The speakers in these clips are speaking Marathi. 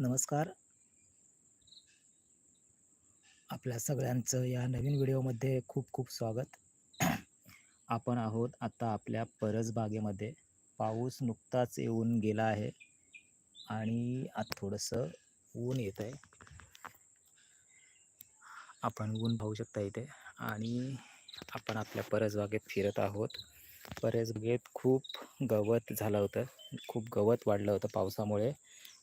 नमस्कार. आपल्या सगळ्यांचं या नवीन व्हिडिओमध्ये खूप-खूप स्वागत. आपण आहोत आता आपल्या परसबागेमध्ये. पाऊस नुकताच येऊन गेला आहे आणि आता थोडंसं ऊन येत आहे आपण ऊन पाहू शकता इथे आणि आपण आपल्या परसबागेत फिरत आहोत. परसबागेत खूप गवत झालं होतं. खूप गवत वाढलं होतं पावसामुळे.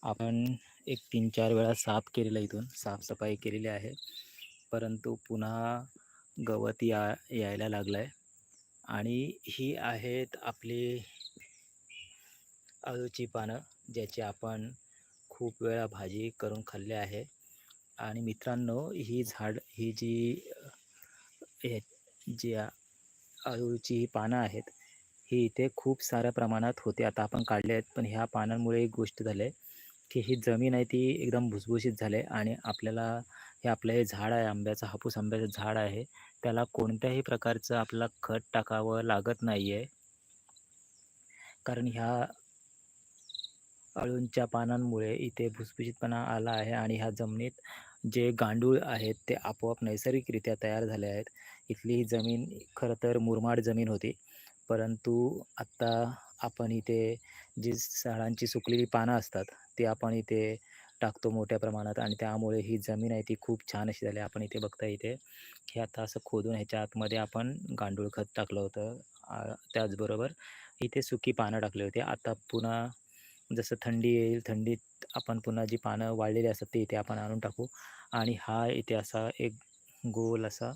आपण एक 3-4 वेळा साफ केलेलं इथून, साफसफाई केलेली आहे. परंतु पुन्हा गवत या यायला लागलं आहे आणि ही आहेत आपली अळूची पानं, ज्याची आपण खूप वेळा भाजी करून खाल्ली आहे. आणि मित्रांनो, ही झाड ही जी जी अळूची ही पानं आहेत, ही इथे खूप साऱ्या प्रमाणात होते आता आपण काढले आहेत, पण ह्या पानांमुळे एक गोष्ट झाली आहे, की ही जमीन आहे ती एकदम भुसभुशीत झाली आहे आणि आपल्याला हे आपलं हे झाड आहे आंब्याचं, हापूस आंब्याचं झाड आहे, त्याला कोणत्याही प्रकारचं आपल्याला खत टाकावं लागत नाही आहे. कारण ह्या अळूंच्या पानांमुळे इथे भुसभुशीतपणा आला आहे आणि ह्या जमिनीत जे गांडूळ आहेत, ते आपोआप नैसर्गिकरित्या तयार झाले आहेत. इथली ही जमीन खरं तर मुरमाड जमीन होती. परंतु आत्ता आपण इथे जी झाडांची सुकलेली पानं असतात, ती आपण इथे टाकतो मोठ्या प्रमाणात आणि त्यामुळे ही जमीन आहे ती खूप छान अशी झाली आपण इथे बघता इथे हे आता असं खोदून ह्याच्या आतमध्ये आपण गांडूळ खत टाकलं होतं. त्याचबरोबर इथे सुकी पानं टाकली होती. आता पुन्हा जसं थंडी येईल, थंडीत आपण पुन्हा जी पानं वाळलेली असतात, ती इथे आपण आणून टाकू आणि हा इथे असा एक गोल असा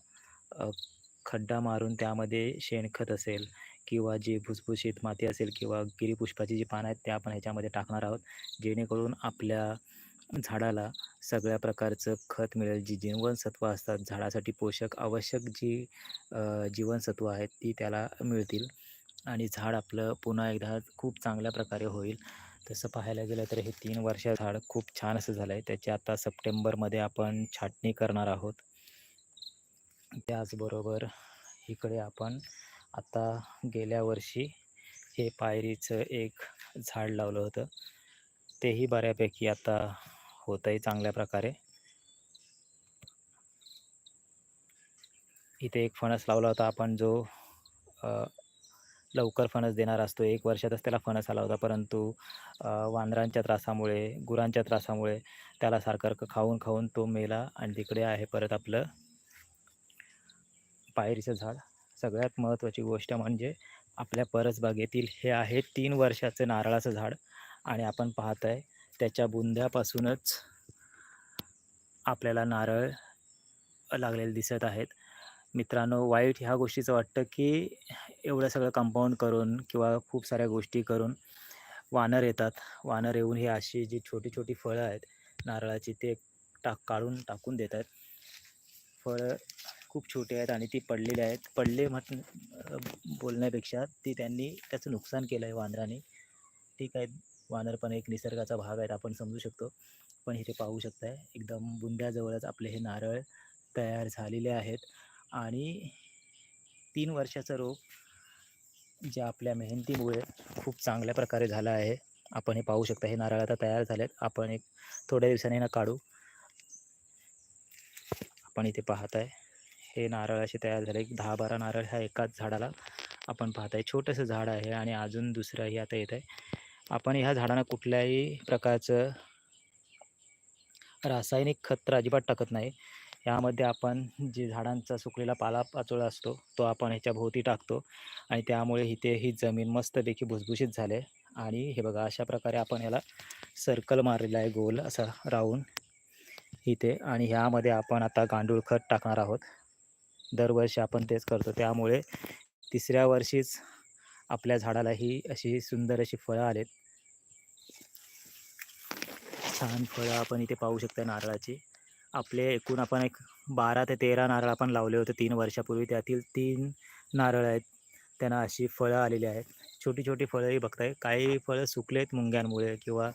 खड्डा मारून त्यामध्ये शेणखत असेल किंवा जे भुसभुशीत माती असेल किंवा गिरीपुष्पाची जी पानं आहेत, ते आपण ह्याच्यामध्ये टाकणार आहोत. जेणेकरून आपल्या झाडाला सगळ्या प्रकारचं खत मिळेल. जी जीवनसत्व असतात, झाडासाठी पोषक आवश्यक जी जीवनसत्व आहेत, ती त्याला मिळतील आणि झाड आपलं पुन्हा एकदा खूप चांगल्या प्रकारे होईल. तसं पाहायला गेलं तर हे तीन वर्ष झाड खूप छान असं झालं आहे. त्याची आता सप्टेंबरमध्ये आपण छाटणी करणार आहोत. त्याचबरोबर इकडे आपण आता गेल्या वर्षी हे पायरीचं एक झाड लावलं होतं. तेही बऱ्यापैकी आता आहे चांगल्या प्रकारे. इथे एक फणस लावला होता आपण जो लवकर फणस देणार असतो. एक वर्षातच त्याला फणस आला होता. परंतु अ, त्रासामुळे, गुरांच्या त्रासामुळे त्याला सारखं खाऊन-खाऊन तो मेला आणि तिकडे आहे परत आपलं पायरीचं झाड. सगळ्यात महत्त्वाची गोष्ट म्हणजे आपल्या परसबागेतील हे आहे तीन वर्षाचं नारळाचं झाड आणि आपण पाहताय त्याच्या बुंद्यापासूनच आपल्याला नारळ लागलेले दिसत आहेत. मित्रांनो, वाईट ह्या गोष्टीचं वाटतं, की एवढं सगळं कंपाऊंड करून किंवा खूप साऱ्या गोष्टी करून वानर येतात. वानर येऊन ही अशी जी छोटी-छोटी फळं आहेत नारळाची, ते टाक काढून टाकून देतात. फळं खूप छोटे आहेत आणि ती पडलेले आहेत. पडले म्हट बोलण्यापेक्षा ती त्यांनी त्याचं नुकसान केलं आहे वानराने. ठीक आहे, वानर पण एक निसर्गाचा भाग आहेत, आपण समजू शकतो. पण इथे पाहू शकताय एकदम बुंध्याजवळच आपले हे नारळ तयार झालेले आहेत आणि तीन वर्षाचं रोप जे आपल्या मेहनतीमुळे खूप चांगल्या प्रकारे झाला आहे. आपण हे पाहू शकता. हे नारळ आता तयार झालेत. आपण एक थोड्या दिवसांनी ना काढू. आपण इथे पाहत आहे हे नारळ असे तयार झाले. 10-12 नारळ ह्या एकाच झाडाला आपण पाहताय. छोटंसं झाड आहे आणि अजून दुसरंही आता येत आहे. आपण ह्या झाडांना कुठल्याही प्रकारचं रासायनिक खत तर अजिबात टाकत नाही. यामध्ये आपण जे झाडांचा सुकलेला पालापाचोळा असतो, तो आपण ह्याच्याभोवती टाकतो आणि त्यामुळे इथे ही जमीन मस्तपैकी भुसभुशीत झाले आणि हे बघा अशा प्रकारे आपण ह्याला सर्कल मारलेला आहे गोल असा राहून इथे आणि ह्यामध्ये आपण आता गांडूळ खत टाकणार आहोत. दरवर्षी आपण तेच करतो. त्यामुळे तिसऱ्या वर्षीच आपल्या झाडाला ही अशी सुंदर अशी फळं आलेत. छान फळं आपण इथे पाहू शकता नारळाची. आपले एकूण आपण एक 12 ते 13 नारळ आपण लावले होते तीन वर्षापूर्वी. त्यातील तीन नारळ आहेत. त्यांना अशी फळं आलेली आहेत. छोटी-छोटी फळंही बघताय. काही फळं सुकलेत मुंग्यांमुळे किंवा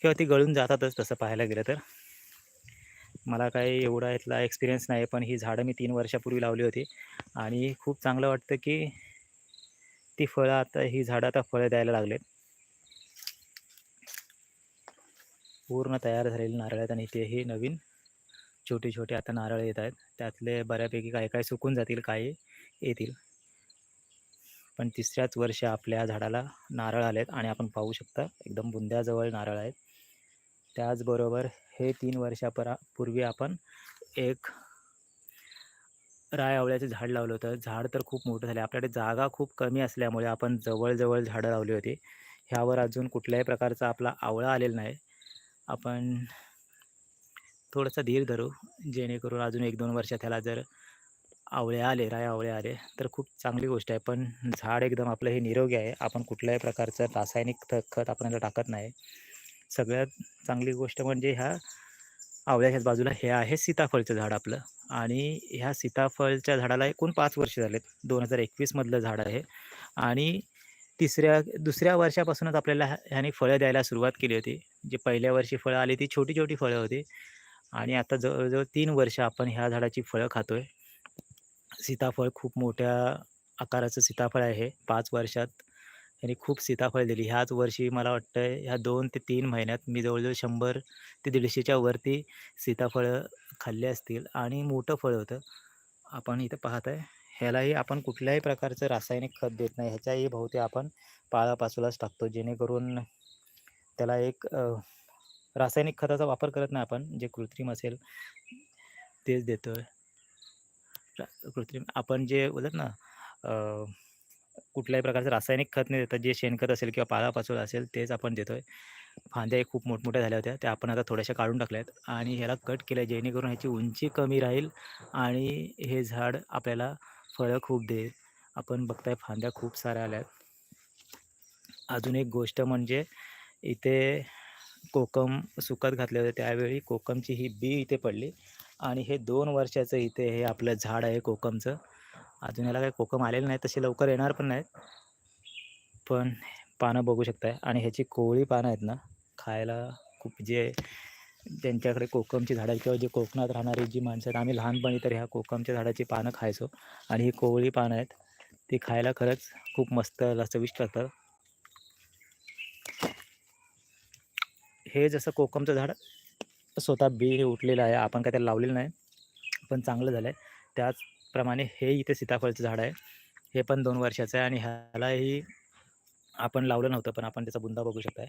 किंवा ती गळून जातातच तसं पाहायला गेलं तर. मला काही एवढा इथला एक्सपिरियन्स नाही, पण ही झाडं मी तीन वर्षापूर्वी लावली होती. आणि खूप चांगलं वाटतं, की ती फळं आता ही झाडं आता फळं द्यायला लागलेत. पूर्ण तयार झालेले नारळ आहेत आणि इथेही नवीन. छोटे छोटे आता नारळ येत आहेत. त्यातले बऱ्यापैकी काही काही सुकून जातील काही येतील. पण तिसऱ्याच वर्षी आपल्या झाडाला नारळ आलेत आणि आपण पाहू शकता एकदम बुंद्याजवळ नारळ आहेत. त्याचबरोबर हे तीन वर्षापरा पूर्वी आपण एक राय आवळ्याचं झाड लावलं होतं. झाड तर खूप मोठं झालं. आपल्याकडे जागा खूप कमी असल्यामुळे आपण जवळजवळ झाडं लावली होती. ह्यावर अजून कुठल्याही प्रकारचा आपला आवळा आलेला नाही. आपण थोडासा धीर धरू. जेणेकरून अजून एक दोन वर्षात त्याला जर आवळे आले राय आवळे आले तर खूप चांगली गोष्ट आहे. पण झाड एकदम आपलं हे निरोगी आहे. आपण कुठल्याही प्रकारचं रासायनिक खत आपल्याला टाकत नाही. सगळ्यात चांगली गोष्ट म्हणजे ह्या आवळ्याच्याच बाजूला हे आहे सीताफळचं झाड आपलं. आणि ह्या सीताफळच्या झाडाला एकूण पाच वर्ष झालेत. दोन हजार एकवीसमधलं झाड आहे. आणि तिसऱ्या दुसऱ्या वर्षापासूनच आपल्याला ह्या ह्याने फळं द्यायला सुरुवात केली होती. जे पहिल्या वर्षी फळं आली ती छोटी छोटी फळं होती. आणि आता जवळजवळ तीन वर्ष आपण ह्या झाडाची फळं खातो आहे सीताफळ खूप मोठ्या आकाराचं सीताफळ आहे. पाच वर्षात यांनी खूप सीताफळ दिली. ह्याच वर्षी मला वाटतं ह्या दोन ते तीन महिन्यात मी जवळजवळ शंभर ते दीडशेच्या वरती सीताफळं खाल्ले असतील आणि मोठं फळ होतं. आपण इथं पाहत आहे ह्यालाही आपण कुठल्याही प्रकारचं रासायनिक खत देत नाही. ह्याच्याही भोवती आपण पाळापासूलाच टाकतो जेणेकरून त्याला एक रासायनिक खताचा वापर करत नाही आपण जे कृत्रिम असेल तेच देतो आहे कृत्रिम आपण जे बोलत ना कुठल्याही प्रकारचं रासायनिक खत नाही देतात जे शेणखत असेल किंवा पालापाचोळ असेल तेच आपण देतो आहे फांद्या खूप मोठमोठ्या झाल्या होत्या. त्या आपण आता थोड्याशा काढून टाकल्या आहेत आणि ह्याला कट केलं आहे जेणेकरून ह्याची उंची कमी राहील आणि हे झाड आपल्याला फळं खूप देईल. आपण बघताय फांद्या खूप साऱ्या आल्या आहेत अजून एक गोष्ट म्हणजे इथे कोकम सुकत घातले होते. त्यावेळी कोकमची ही बी इथे पडली आणि हे दोन वर्षाचं इथे हे आपलं झाड आहे कोकमचं. अजून याला काही कोकम आलेलं नाही तसे लवकर येणार पण नाहीत. पण पानं बघू शकताय. आणि ह्याची कोवळी पानं आहेत ना खायला खूप जे त्यांच्याकडे कोकमची झाडं किंवा जे कोकणात राहणारी जी माणसं आहेत आम्ही लहानपणी तर ह्या कोकमच्या झाडाची पानं खायचो. आणि ही कोवळी पानं आहेत ती खायला खरंच खूप मस्त चविष्ट लागतात. हे जसं कोकमचं झाड स्वतः बी उठलेलं आहे. आपण काय त्याला लावलेलं नाही पण चांगलं झालं आहे त्याच प्रमाणे हे इथे सीताफळचं झाड आहे. हे पण दोन वर्षाचं आहे आणि ह्यालाही आपण लावलं नव्हतं पण आपण त्याचा बुंदा बघू शकताय.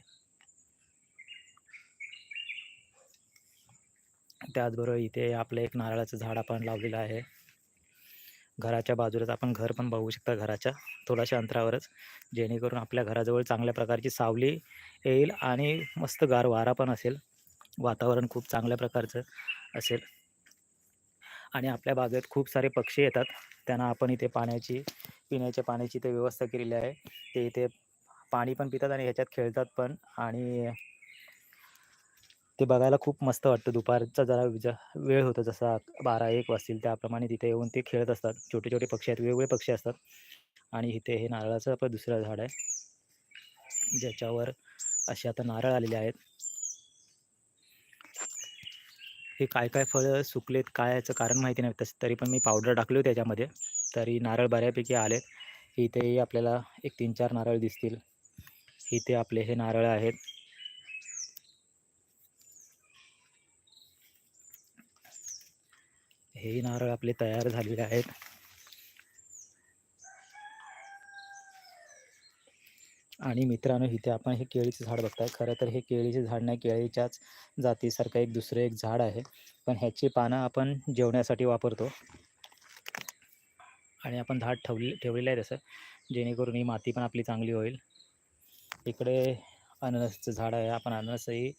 त्याचबरोबर इथे आपलं एक नारळाचं झाड आपण लावलेलं आहे. घराच्या बाजूलाच आपण घर पण बघू शकता घराच्या थोड्याशा अंतरावरच. जेणेकरून आपल्या घराजवळ चांगल्या प्रकारची सावली येईल आणि मस्त गार वारा पण असेल. वातावरण खूप चांगल्या प्रकारचं असेल. आणि आपल्या बागेत खूप सारे पक्षी येतात. त्यांना आपण इथे पाण्याची पिण्याच्या पाण्याची इथे व्यवस्था केलेली आहे. ते इथे पाणी पण पितात आणि ह्याच्यात खेळतात पण आणि ते बघायला खूप मस्त वाटतं. दुपारचा जरा विजा वेळ होतो जसा बारा एक वाजतील त्याप्रमाणे तिथे येऊन ते खेळत असतात. छोटे छोटे पक्षी आहेत वेगवेगळे पक्षी असतात. आणि इथे हे नारळाचं आपलं दुसरं झाड आहे. ज्याच्यावर असे आता नारळ आलेले आहेत. हे काय काय फळं सुकलेत काय याचं कारण माहिती नाही. तसं तरी पण मी पावडर टाकली होती त्याच्यामध्ये. तरी नारळ बऱ्यापैकी आलेत. इथेही आपल्याला एक तीन चार नारळ दिसतील. इथे आपले हे नारळ आहेत. हे नारळ आपले तयार झालेले आहेत. आणि मित्रांनो इथे आपण हे केळीचं झाड बघताय. खरं तर हे केळीचे झाड नाही केळीच्याच जातीसारखं एक दुसरं एक झाड आहे. पण ह्याची पानं आपण जेवण्यासाठी वापरतो. आणि आपण झाड ठेवले ठेवलेलं आहे तसं. जेणेकरून ही माती पण आपली चांगली होईल. इकडे अननसचं झाड आहे. आपण अननसही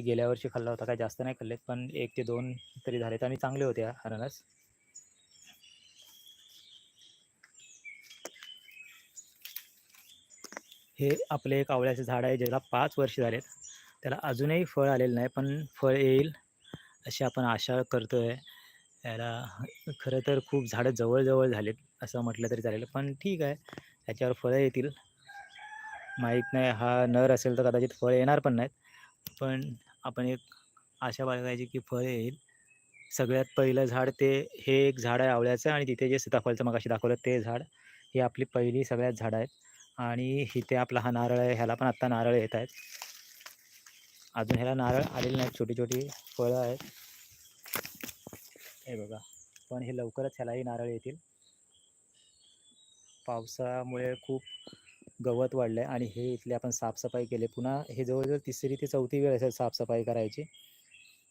गेल्या वर्षी खाल्ला होता. काय जास्त नाही खाल्लेत पण एक ते दोन तरी झालेत आणि चांगले होते अननस. हे आपले एक आवळ्याचं झाड आहे ज्याला पाच वर्ष झालेत. त्याला अजूनही फळ आलेलं नाही पण फळ येईल अशी आपण आशा करतो आहे याला खरं तर खूप झाडं जवळजवळ झालेत असं म्हटलं तरी चालेल पण ठीक आहे. त्याच्यावर फळं येतील. माहीत नाही हा नर असेल तर कदाचित फळ येणार पण नाहीत. पण आपण एक आशा बाळगायची की फळ येईल. सगळ्यात पहिलं झाड ते हे एक झाड आहे आवळ्याचं आणि तिथे जे सीताफळचं मगाशी दाखवलं ते झाड ही आपली पहिली सगळ्यात झाडं आहेत. आणि इथे आपला हा नारळ आहे ह्याला पण आत्ता नारळ येत आहेत. अजून ह्याला नारळ आलेले नाहीत छोटी छोटी फळं आहेत. हे बघा पण हे लवकरच ह्यालाही नारळ येतील. पावसामुळे खूप गवत वाढलं आहे आणि हे इथले आपण साफसफाई केली. पुन्हा हे जवळजवळ तिसरी ते चौथी वेळ असेल साफसफाई करायची.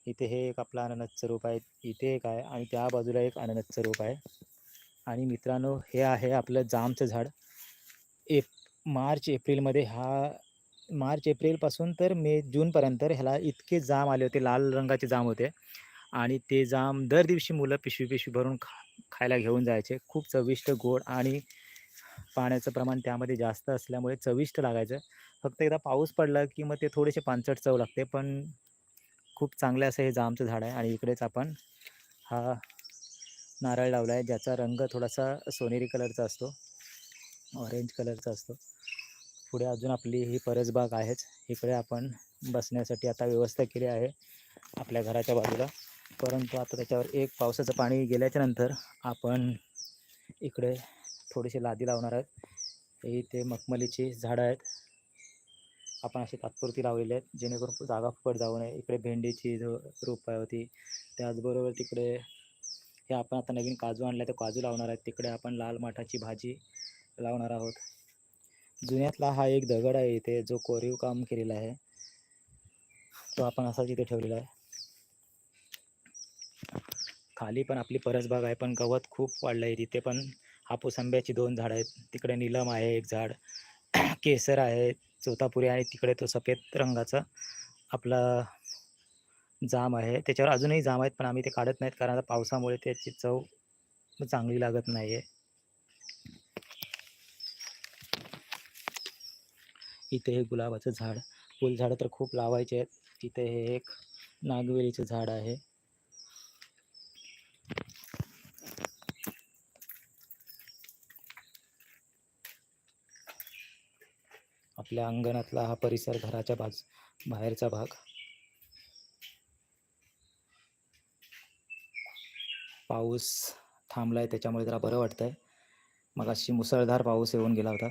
इथे हे एक आपलं अननसचं रूप आहे इथे एक आहे आणि त्या बाजूला एक अननसचं रूप आहे. आणि मित्रांनो हे आहे आपलं जामचं झाड. एप मार्च एप्रिलमध्ये हा मार्च एप्रिलपासून तर मे जूनपर्यंत ह्याला इतके जाम आले होते लाल रंगाचे जाम होते. आणि ते जाम दर दिवशी मुलं पिशवी पिशवी भरून खा खायला घेऊन जायचे. खूप चविष्ट गोड आणि पाण्याचं प्रमाण त्यामध्ये जास्त असल्यामुळे चविष्ट लागायचं. फक्त एकदा पाऊस पडला की मग ते थोडेसे पानसट चव लागते पण खूप चांगलं असं हे जामचं झाड आहे. आणि इकडेच आपण हा नारळ लावला आहे ज्याचा रंग थोडासा सोनेरी कलरचा असतो. ऑरेंज कलरचा असतो. पुढे अजून आपली ही परसबाग आहेच. इकडे आपण बसण्यासाठी आता व्यवस्था केली आहे आपल्या घराच्या बाजूला. परंतु आता त्याच्यावर एक पावसाचं पाणी गेल्याच्यानंतर आपण इकडे थोडीशी लादी लावणार आहेत. ही इथे मखमलीची झाडं आहेत. आपण अशी तात्पुरती लावलेली आहेत जेणेकरून जागा फुकट जाऊ नये. इकडे भेंडीची जो रोपं होती त्याचबरोबर तिकडे हे आपण आता नवीन काजू आणला ते काजू लावणार आहेत. तिकडे आपण लाल माठाची भाजी लावणार आहोत. जुन्यातला हा एक दगड आहे इथे जो कोरीव काम केलेला आहे. तो आपण असाच इथे ठेवलेला आहे. खाली पण आपली परसबाग आहे पण गवत खूप वाढलं आहे तिथे पण हापूस आंब्याची दोन झाडं आहेत. तिकडे नीलम आहे एक झाड. केसर आहे चोतापुरी आहे तिकडे तो सफेद रंगाचा आपला जाम आहे. त्याच्यावर अजूनही जाम आहेत पण आम्ही ते काढत नाहीत कारण आता पावसामुळे त्याची चव चांगली लागत नाही आहे इथे हे गुलाबाचं झाड फुलझाडं तर खूप लावायचे आहेत. इथे हे एक नागवेलीचं झाड आहे. आपल्या अंगणातला हा परिसर घराच्या बाजू बाहेरचा भाग. पाऊस थांबलाय त्याच्यामुळे जरा बरं वाटतंय. मग अशी मुसळधार पाऊस येऊन गेला होता.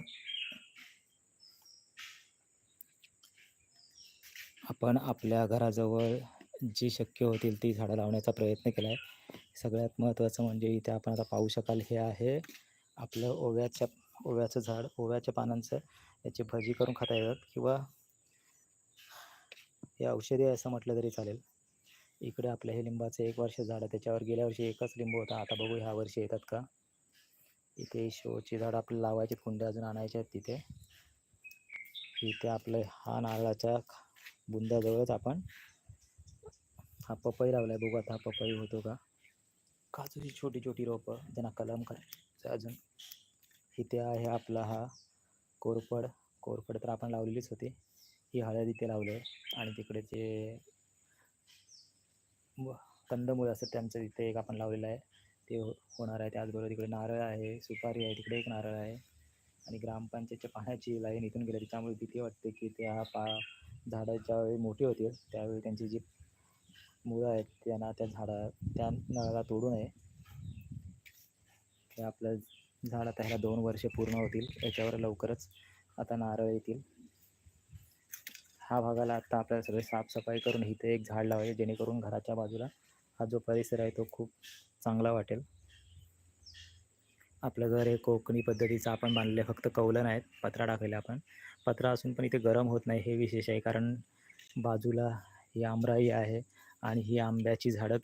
पण आपल्या घराजवळ जी शक्य होतील ती झाडं लावण्याचा प्रयत्न केला आहे सगळ्यात महत्त्वाचं म्हणजे इथे आपण आता पाहू शकाल हे आहे आपलं ओव्याच्या ओव्याचं झाड ओव्याच्या पानांचं. याची भजी करून खाता येतात किंवा हे औषधी आहे असं म्हटलं तरी चालेल. इकडे आपल्या हे लिंबाचं एक वर्ष झाड आहे. त्याच्यावर गेल्या वर्षी एकच लिंबू होता. आता बघू ह्या वर्षी येतात का? इथे शोची झाड आपल्याला लावायची कुंड्या अजून आणायच्या आहेत तिथे. इथे आपलं हा नारळाच्या बुंदाजवळच आपण. हा पपई लावलाय बघू आता हा पपई होतो का? काजूची छोटी छोटी रोपं ज्यांना कलम करायचं अजून. इथे आहे आपला हा कोरफड. कोरफड तर आपण लावलेलीच होती. ही हळद इथे लावले आहे आणि तिकडे जे कंदमुळं असतात त्यांचं इथे एक आपण लावलेलं आहे. ते हो, होणार आहे त्याचबरोबर तिकडे नारळ आहे सुपारी आहे तिकडे एक नारळ आहे. आणि ग्रामपंचायतच्या पाण्याची लाईन इथून गेली त्याच्यामुळे भीती वाटते की त्या पा झाडं ज्यावेळी मोठी होतील त्यावेळी त्यांची जी मुळं आहेत त्यांना त्या झाडा त्या नळाला तोडू नये. हे आपलं झाड आता ह्याला दोन वर्षे पूर्ण होतील. याच्यावर लवकरच आता नारळ येतील. हा भागाला आता आपल्याला सगळे साफसफाई करून इथे एक झाड लावायचे जेणेकरून घराच्या बाजूला हा जो परिसर आहे तो खूप चांगला वाटेल. आपलं घर हे कोकणी पद्धतीचं आपण बांधले फक्त कौलन आहेत पत्रा टाकलेला आपण. पत्रा असून पण इथे गरम होत नाही हे विशेष आहे कारण बाजूला ही आमराई आहे आणि ही आंब्याची झाडं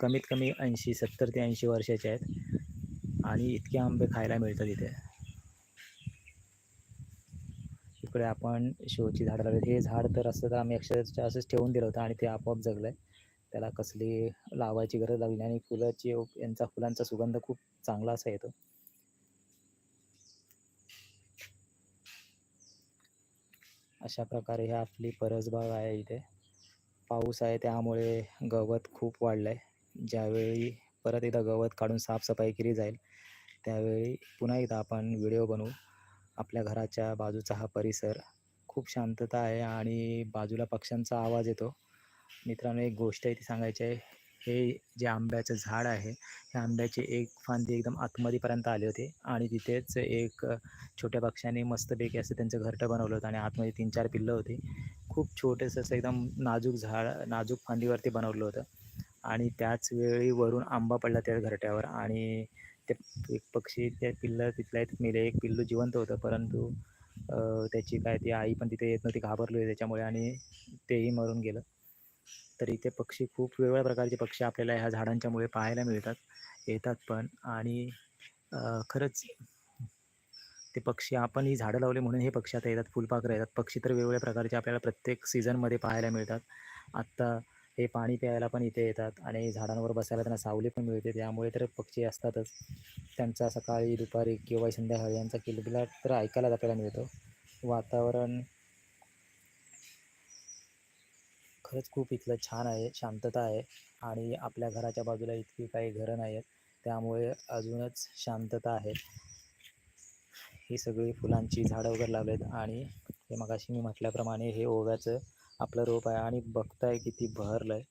कमीत कमी ऐंशी सत्तर ते ऐंशी वर्षाची आहेत आणि इतके आंबे खायला मिळतात इथे. इकडे आपण शोची झाडं लावली. हे झाड तर असं तर आम्ही अक्षरशः असंच ठेवून दिलं होतं आणि ते आपोआप जगलं आहे त्याला कसली लावायची गरज लागली आणि फुलाची यांचा फुलांचा सुगंध खूप चांगला असा येतो. अशा प्रकारे ही आपली परसबाग आहे इथे. पाऊस आहे त्यामुळे गवत खूप वाढलं आहे ज्यावेळी परत एकदा गवत काढून साफसफाई केली जाईल त्यावेळी पुन्हा एकदा आपण व्हिडिओ बनवू. आपल्या घराच्या बाजूचा हा परिसर खूप शांतता आहे आणि बाजूला पक्ष्यांचा आवाज येतो. मित्रांनो एक गोष्ट आहे ती सांगायची आहे. हे जे आंब्याचं झाड आहे हे आंब्याची एक फांदी एकदम आतमध्येपर्यंत आले होते आणि तिथेच एक छोट्या पक्ष्याने मस्तपैकी असं त्यांचं घरटं बनवलं होतं आणि आतमध्ये तीन चार पिल्लं होती. खूप छोटंसं असं एकदम नाजूक झाड नाजूक फांदीवरती बनवलं होतं. आणि त्याच वेळी वरून आंबा पडला त्या घरट्यावर आणि ते एक पक्षी त्या पिल्लं तिथल्या मेले. एक पिल्लू जिवंत होतं परंतु त्याची काय ती आई पण तिथे येत नव्हती घाबरली होती त्याच्यामुळे आणि तेही मरून गेलं. तर इथे पक्षी खूप वेगवेगळ्या प्रकारचे पक्षी आपल्याला ह्या झाडांच्यामुळे पाहायला मिळतात येतात पण आणि खरंच ते पक्षी आपण ही झाडं लावले म्हणून हे पक्षी आता येतात फुलपाखरं येतात. पक्षी तर वेगवेगळ्या प्रकारचे आपल्याला प्रत्येक सीझनमध्ये पाहायला मिळतात. आत्ता हे पाणी प्यायला पण इथे येतात आणि झाडांवर बसायला त्यांना सावली पण मिळते. त्यामुळे तर पक्षी असतातच. त्यांचा सकाळी दुपारी किंवा संध्याकाळी यांचा किलबिलाट तर ऐकायलाच आपल्याला मिळतो. वातावरण खरंच खूप इथलं छान आहे शांतता आहे आणि आपल्या घराच्या बाजूला इतकी काही घरं नाही आहेत त्यामुळे अजूनच शांतता आहे. ही सगळी फुलांची झाडं वगैरे लावलेत आणि हे मगाशी मी म्हटल्याप्रमाणे हे ओव्याचं आपलं रोप आहे आणि बघताय किती बहरलं आहे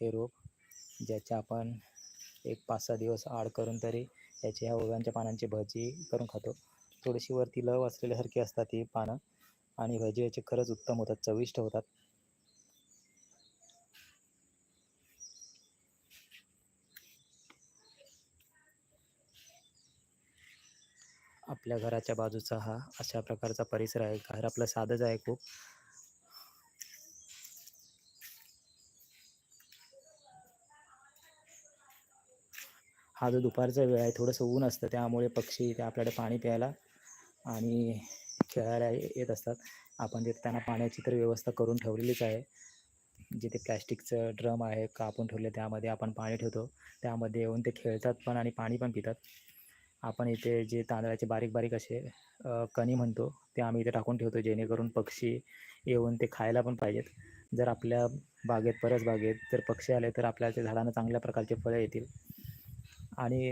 हे रोप ज्याच्या आपण एक पाच सहा दिवस आड करून तरी त्याची ह्या ओव्यांच्या पानांची भजी करून खातो. थोडीशी वरती लव असलेल्यासारखी असतात ही पानं आणि भजी याचे खरंच उत्तम होतात चविष्ट होतात. आपल्या घराच्या बाजूचा हा अशा प्रकारचा परिसर आहे. घर आपलं साधंच आहे खूप. हा जो दुपारचा वेळ आहे थोडंसं ऊन असतं त्यामुळे पक्षी ते आपल्याकडे पाणी प्यायला आणि खेळायला येत असतात. आपण तिथे त्यांना पाण्याची तर व्यवस्था करून ठेवलेलीच आहे. जिथे प्लॅस्टिकचं ड्रम आहे कापून ठेवले त्यामध्ये आपण पाणी ठेवतो. त्यामध्ये येऊन ते खेळतात पण आणि पाणी पण पितात. आपण इथे जे तांदळाचे बारीक बारीक असे कणी म्हणतो ते आम्ही इथे टाकून ठेवतो जेणेकरून पक्षी येऊन ते खायला पण पाहिजेत. जर आपल्या बागेत परस बागेत जर पक्षी आले तर आपल्या त्या झाडांना चांगल्या प्रकारचे फळं येतील. आणि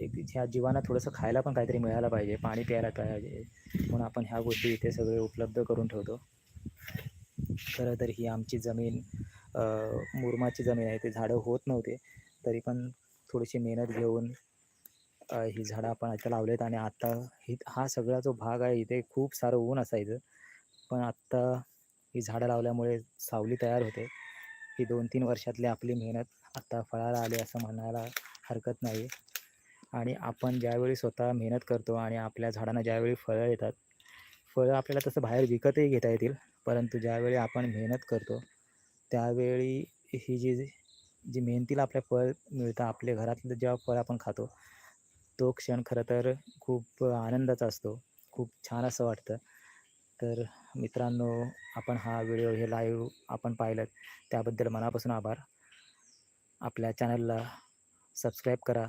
एक ह्या जीवांना थोडंसं खायला पण काहीतरी मिळायला पाहिजे पाणी प्यायला पाहिजे. म्हणून आपण ह्या गोष्टी इथे सगळे उपलब्ध करून ठेवतो. खरं तर ही आमची जमीन मुरमाची जमीन आहे. ते झाडं होत नव्हते तरी पण थोडीशी मेहनत घेऊन ही झाडं आपण आता लावलेत आणि आत्ता ही हा सगळा जो भाग आहे इथे खूप सारं ऊन असायचं. पण आत्ता ही झाडं लावल्यामुळे सावली तयार होते. ही दोन तीन वर्षातली आपली मेहनत आत्ता फळाला आली असं म्हणायला हरकत नाही. आणि आपण ज्यावेळी स्वतः मेहनत करतो आणि आपल्या झाडांना ज्यावेळी फळं येतात फळं आपल्याला तसं बाहेर विकतही घेता येतील. परंतु ज्यावेळी आपण मेहनत करतो त्यावेळी ही जी जी मेहनतीला आपल्या फळ मिळतं आपल्या घरातलं जेव्हा फळ आपण खातो तो क्षण खरं तर खूप आनंदाचा असतो. खूप छान असं वाटतं. तर मित्रांनो आपण हा व्हिडिओ हे लाईव्ह आपण पाहिलं त्याबद्दल मनापासून आभार. आपल्या चॅनलला सबस्क्राईब करा.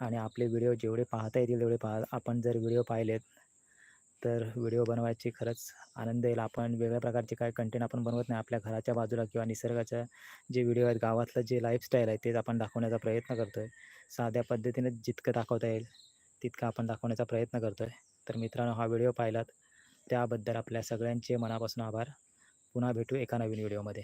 आणि आपले व्हिडिओ जेवढे पाहता येतील तेवढे पाहा. आपण जर व्हिडिओ पाहिलेत तर व्हिडिओ बनवायची खरंच आनंद येईल. आपण वेगळ्या प्रकारचे काय कंटेंट आपण बनवत नाही आपल्या घराच्या बाजूला किंवा निसर्गाच्या जे व्हिडिओ आहेत गावातलं जे लाईफस्टाईल आहे तेच आपण दाखवण्याचा प्रयत्न करतो आहे साध्या पद्धतीने जितकं दाखवता येईल तितकं आपण दाखवण्याचा प्रयत्न करतो आहे तर मित्रांनो हा व्हिडिओ पाहिलात. त्याबद्दल आपल्या सगळ्यांचे मनापासून आभार. पुन्हा भेटू एका नवीन व्हिडिओमध्ये